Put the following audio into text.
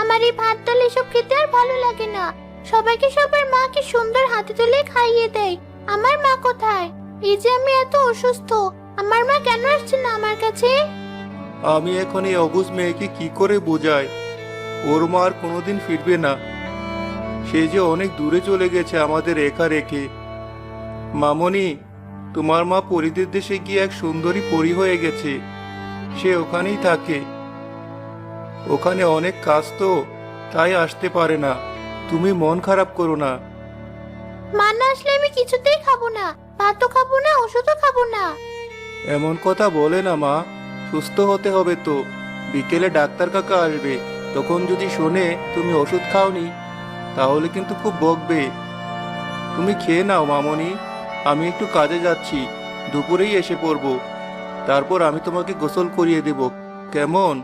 আমার এই ভাত ডাল এসব খেতে আর ভালো লাগে না। সবাইকে সবার মা কি সুন্দর হাতে তুলে খাইয়ে দেয়। আমার মা কোথায়? এই যে আমি এত অসুস্থ, আমার মা কেন আসছে না আমার কাছে? আমি এখন এই অবুজ মেয়েকে কি করে বোঝাই? ওর মা আর কোনোদিন ফিরবে না। সে যে অনেক দূরে চলে গেছে আমাদের একা রেখে। মামনি, তোমার মা পরিদের দেশে গিয়ে এক সুন্দরী পরি হয়ে গেছে। সে ওখানেই থাকে। ওখানে অনেক কাজ তো তাই আসতে পারে না। তুমি মন খারাপ করো না। মা না আসলে আমি কিছুতেই খাব না। ভাতও খাব না ওষুধও খাব না। এমন কথা বলে না মা। সুস্থ হতে হবে তো। বিকেলে ডাক্তার কাকা আসবে। তখন যদি শোনে তুমি ওষুধ খাওনি? তাহলে কিন্তু খুব বকবে। তুমি খেয়ে নাও মামনি। আমি একটু কাজে যাচ্ছি। দুপুরেই এসে পড়ব। তারপর আমি তোমাকে গোসল করিয়ে দেব। কেমন?